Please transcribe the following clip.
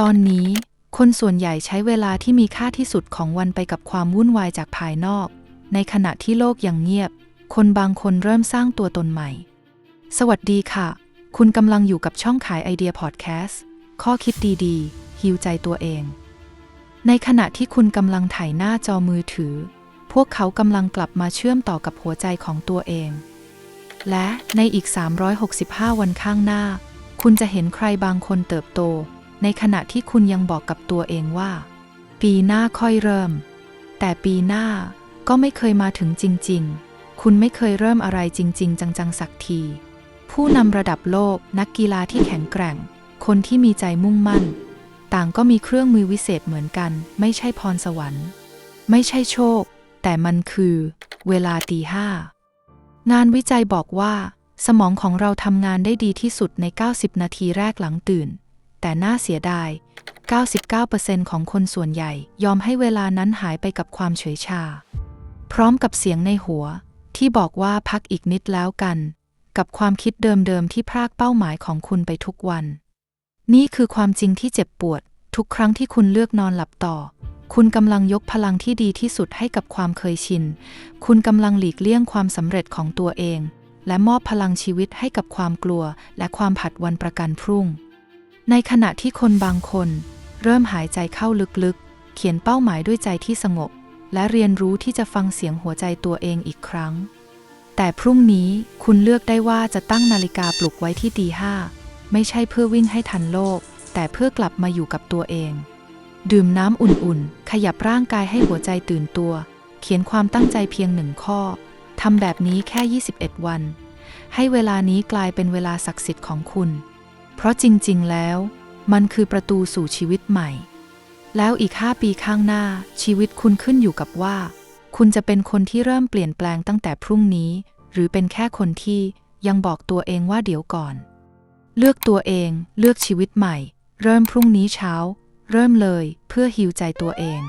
ตอนนี้คนส่วนใหญ่ใช้เวลาที่มีค่าที่สุดของวันไปกับความวุ่นวายจากภายนอก ในขณะที่โลกยังเงียบ คนบางคนเริ่มสร้างตัวตนใหม่ สวัสดีค่ะ คุณกำลังอยู่กับช่องขายไอเดียพอดแคสต์ ข้อคิดดีๆฮิวใจตัวเอง ในขณะที่คุณกำลังถ่ายหน้าจอมือถือ พวกเขากำลังกลับมาเชื่อมต่อกับหัวใจของตัวเอง และในอีก 365 วันข้างหน้า คุณจะเห็นใครบางคนเติบโต ในขณะที่คุณยังบอกกับตัวเองว่า ปีหน้าค่อยเริ่ม แต่ปีหน้าก็ไม่เคยมาถึงจริง ๆ คุณไม่เคยเริ่มอะไรจริง ๆ จังๆสักที ผู้นำระดับโลกนักกีฬาที่แข็งแกร่ง คนที่มีใจมุ่งมั่น ต่างก็มีเครื่องมือวิเศษเหมือนกัน ไม่ใช่พรสวรรค์ ไม่ใช่โชค แต่มันคือ เวลาตีห้างานวิจัยบอกว่า สมองของเราทำงานได้ดีที่สุดใน 90 นาทีแรกหลังตื่น แต่น่าเสียดาย 99%ของคนส่วนใหญ่ยอมให้เวลานั้นหายไปกับความเฉยชา พร้อมกับเสียงในหัวที่บอกว่าพักอีกนิดแล้วกัน กับความคิดเดิมๆที่พรากเป้าหมายของคุณไปทุกวัน นี่คือความจริงที่เจ็บปวด ทุกครั้งที่คุณเลือกนอนหลับต่อ คุณกำลังยกพลังที่ดีที่สุดให้กับความเคยชิน คุณกำลังหลีกเลี่ยงความสำเร็จของตัวเอง และมอบพลังชีวิตให้กับความกลัว และความผัดวันประกันพรุ่ง ในขณะที่คนบางคน เริ่มหายใจเข้าลึกๆ เขียนเป้าหมายด้วยใจที่สงบ และเรียนรู้ที่จะฟังเสียงหัวใจตัวเองอีกครั้ง แต่พรุ่งนี้คุณเลือกได้ว่าจะตั้งนาฬิกาปลุกไว้ที่ตีห้าไม่ใช่เพื่อวิ่งให้ทันโลก แต่เพื่อกลับมาอยู่กับตัวเอง ดื่มน้ำอุ่นๆ ขยับร่างกายให้หัวใจตื่นตัว เขียนความตั้งใจเพียงหนึ่งข้อทำแบบนี้แค่ 21 วัน ให้เวลานี้กลายเป็นเวลาศักดิ์สิทธิ์ของคุณ เพราะจริงๆ แล้ว มันคือประตูสู่ชีวิตใหม่ แล้วอีก5ปีข้างหน้าชีวิตคุณขึ้นอยู่กับว่า คุณจะเป็นคนที่เริ่มเปลี่ยนแปลงตั้งแต่พรุ่งนี้ หรือเป็นแค่คนที่ยังบอกตัวเองว่าเดี๋ยวก่อน เลือกตัวเอง เลือกชีวิตใหม่ เริ่มพรุ่งนี้เช้า เริ่มเลยเพื่อฮิวใจตัวเอง